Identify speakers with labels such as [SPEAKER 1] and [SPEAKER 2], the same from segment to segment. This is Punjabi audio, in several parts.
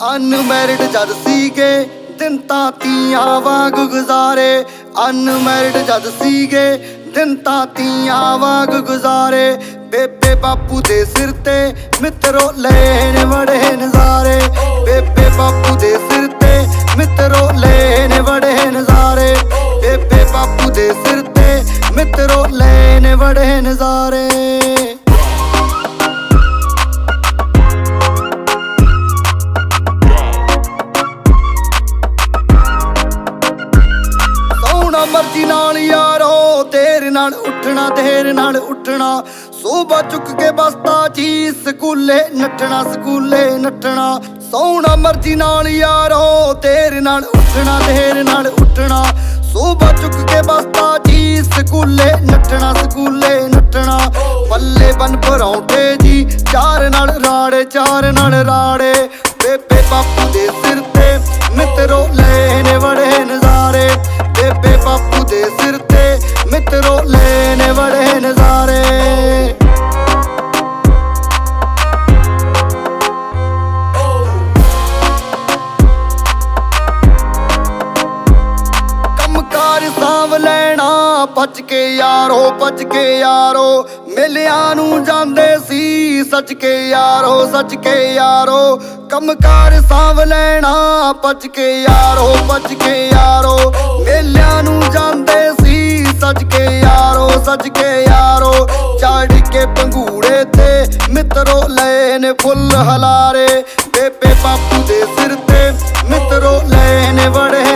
[SPEAKER 1] ਅਨਮੈਰਿਡ ਜਦ ਸੀਗੇ, ਦਿਨ ਤਾਂ ਤੀਆਂ ਵਾਂਗ ਗੁਜ਼ਾਰੇ। ਅਨਮੈਰਿਡ ਜਦ ਸੀਗੇ, ਦਿਨ ਤਾਂ ਤੀਆਂ ਵਾਂਗ ਗੁਜ਼ਾਰੇ। ਬੇਬੇ ਬਾਪੂ ਦੇ ਸਿਰ ਤੇ ਮਿੱਤਰੋ ਲੈਣ ਵੜੇ ਨਜ਼ਾਰੇ। ਬੇਬੇ ਬਾਪੂ ਦੇ ਸਿਰ ਤੇ ਮਿੱਤਰੋ ਲੈਣ ਵੜੇ ਨਜ਼ਾਰੇ। ਬੇਬੇ ਬਾਪੂ ਦੇ ਸਿਰ ਤੇ ਮਿੱਤਰੋ ਲੈਣ ਵੜੇ ਨਜ਼ਾਰੇ। ਸੋਹਣਾ ਮਰਜ਼ੀ ਨਾਲ ਯਾਰੋ ਤੇਰੇ ਨਾਲ ਉੱਠਣਾ, ਤੇਰੇ ਨਾਲ ਉੱਠਣਾ। ਸੋਭਾ ਚੁੱਕ ਕੇ ਬਸਤਾ ਜੀ, ਸਕੂਲੇ ਨੱਠਣਾ ਸਕੂਲੇ ਨੱਠਣਾ। ਸੋਹਣਾ ਮਰਜ਼ੀ ਨਾਲ ਯਾਰੋ ਤੇਰੇ ਨਾਲ ਉੱਠਣਾ, ਤੇਰੇ ਨਾਲ ਉੱਠਣਾ। ਸੋਭਾ ਚੁੱਕ ਕੇ ਬਸਤਾ ਜੀ, ਸਕੂਲੇ ਨੱਠਣਾ ਸਕੂਲੇ ਨੱਠਣਾ। ਪੱਲੇ ਬਨ ਪਰੌਂਠੇ ਜੀ, ਚਾਰ ਨਾਲ ਰਾੜੇ, ਚਾਰ ਨਾਲ ਰਾੜੇ। ਬੇਬੇ ਬਾਪੂ ਦੇ ਸਿਰ ਤੇ ਮਿੱਤਰੋ ਲੈਣੇ ਭੱਜ ਕੇ ਯਾਰੋ, ਭੱਜ ਕੇ ਯਾਰੋ। ਮੇਲਿਆਂ ਨੂੰ ਜਾਂਦੇ ਸੀ ਸੱਚ ਕੇ ਯਾਰੋ ਸੱਚ ਕੇ ਯਾਰੋ। ਕੰਮਕਾਰ ਸਾਂਭ ਲੈਣਾ, ਭੱਜ ਕੇ ਯਾਰੋ, ਭੱਜ ਕੇ ਯਾਰੋ। ਮੇਲਿਆਂ ਨੂੰ ਜਾਂਦੇ ਸੀ, ਸੱਜ ਕੇ ਯਾਰੋ, ਸੱਜ ਕੇ ਯਾਰੋ। ਚੜ ਕੇ ਪੰਗੂੜੇ ਤੇ ਮਿੱਤਰੋ ਲਏ ਨੇ ਫੁੱਲ ਹਲਾਰੇ। ਬੇਬੇ ਬਾਪੂ ਦੇ ਸਿਰ ਤੇ ਮਿੱਤਰੋ ਲਏ ਨੇ ਬੜੇ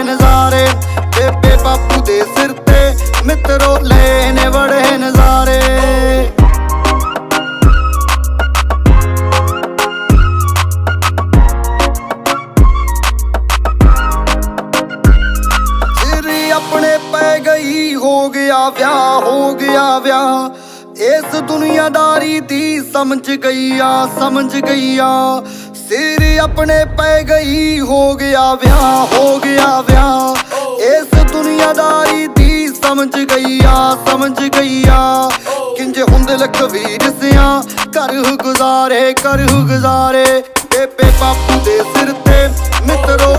[SPEAKER 1] ਗਿਆ, ਵਿਆਹ ਹੋ ਗਿਆ, ਵਿਆਹ। ਇਸ ਦੁਨੀਆਦਾਰੀ ਦੀ ਸਮਝ ਗਈ ਆ, ਸਮਝ ਗਈ ਆ। ਸਿਰ ਆਪਣੇ ਪੈ ਗਈ, ਹੋ ਗਿਆ, ਵਿਆਹ, ਹੋ ਗਿਆ, ਵਿਆਹ। ਇਸ ਦੁਨੀਆਦਾਰੀ ਦੀ ਸਮਝ ਗਈ ਆ, ਸਮਝ ਗਈ ਆ। ਕਿੰਜ ਹੁੰਦੇ ਲਖਵੀਰ ਸਿਆ ਕਰ ਗੁਜ਼ਾਰੇ ਕਰ ਗੁਜ਼ਾਰੇ ਬੇਬੇ ਬਾਪੂ ਦੇ ਸਿਰ ਤੇ ਮਿੱਤਰੋ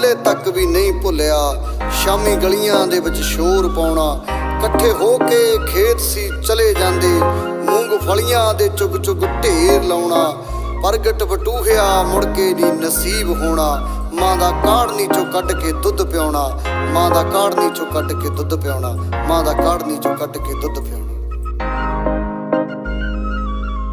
[SPEAKER 1] ਹਲੇ ਤੱਕ ਵੀ ਨਹੀਂ ਭੁੱਲਿਆ। ਸ਼ਾਮੀ ਗਲੀਆਂ ਦੇ ਵਿੱਚ ਸ਼ੋਰ ਪਾਉਣਾ। ਇਕੱਠੇ ਹੋ ਕੇ ਖੇਤ ਸੀ ਚਲੇ ਜਾਂਦੇ। ਮੂੰਗਫਲੀਆਂ ਦੇ ਚੁਗ ਚੁਗ ਢੇਰ ਲਾਉਣਾ। ਪ੍ਰਗਟ ਬਟੂਹਿਆ ਮੁੜ ਕੇ ਨਹੀਂ ਨਸੀਬ ਹੋਣਾ। ਮਾਂ ਦਾ ਕਾੜਨੀ ਚੋਂ ਕੱਢ ਕੇ ਦੁੱਧ ਪਿਆਉਣਾ। ਮਾਂ ਦਾ ਕਾੜਨੀ ਚੋਂ ਕੱਢ ਕੇ ਦੁੱਧ ਪਿਆਉਣਾ। ਮਾਂ ਦਾ ਕਾੜਨੀ ਚੋਂ ਕੱਢ ਕੇ ਦੁੱਧ ਪਿਆਉਣਾ।